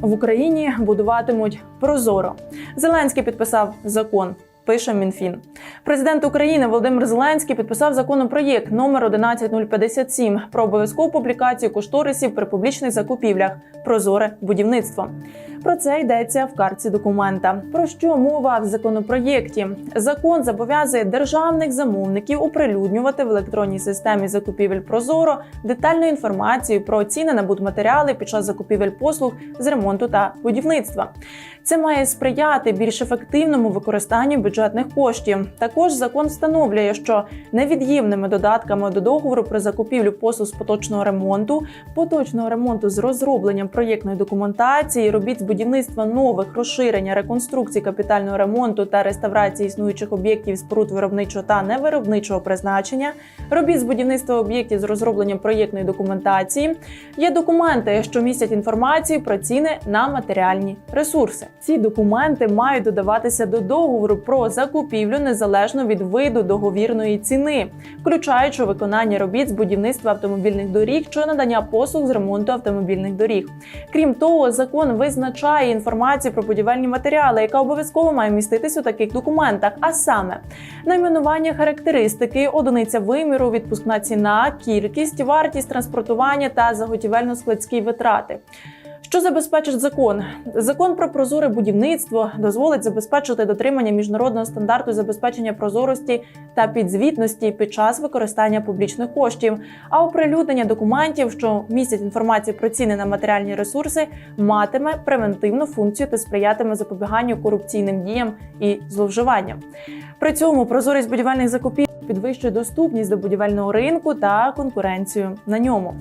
В Україні будуватимуть прозоро. Зеленський підписав закон. Пише Мінфін. Президент України Володимир Зеленський підписав законопроєкт номер 11057 про обов'язкову публікацію кошторисів при публічних закупівлях прозоре будівництво. Про це йдеться в картці документа. Про що мова в законопроєкті? Закон зобов'язує державних замовників оприлюднювати в електронній системі закупівель Прозоро детальну інформацію про ціни на будматеріали під час закупівель послуг з ремонту та будівництва. Це має сприяти більш ефективному використанню бюджетних коштів. Також закон встановлює, що невід'ємними додатками до договору про закупівлю послуг з поточного ремонту, поточного ремонту з розробленням проєктної документації, робіт будівництва нових розширення, реконструкції капітального ремонту та реставрації існуючих об'єктів споруд виробничого та невиробничого призначення, робіт з будівництва об'єктів з розробленням проєктної документації. Є документи, що містять інформацію про ціни на матеріальні ресурси. Ці документи мають додаватися до договору про закупівлю незалежно від виду договірної ціни, включаючи виконання робіт з будівництва автомобільних доріг чи надання послуг з ремонту автомобільних доріг. Крім того, закон визначає інформацію про будівельні матеріали, яка обов'язково має міститись у таких документах, а саме найменування характеристики, одиниця виміру, відпускна ціна, кількість, вартість транспортування та заготівельно-складські витрати. Що забезпечить закон? Закон про прозоре будівництво дозволить забезпечити дотримання міжнародного стандарту забезпечення прозорості та підзвітності під час використання публічних коштів. А оприлюднення документів, що містять інформацію про ціни на матеріальні ресурси, матиме превентивну функцію та сприятиме запобіганню корупційним діям і зловживанням. При цьому прозорість будівельних закупівель підвищує доступність до будівельного ринку та конкуренцію на ньому.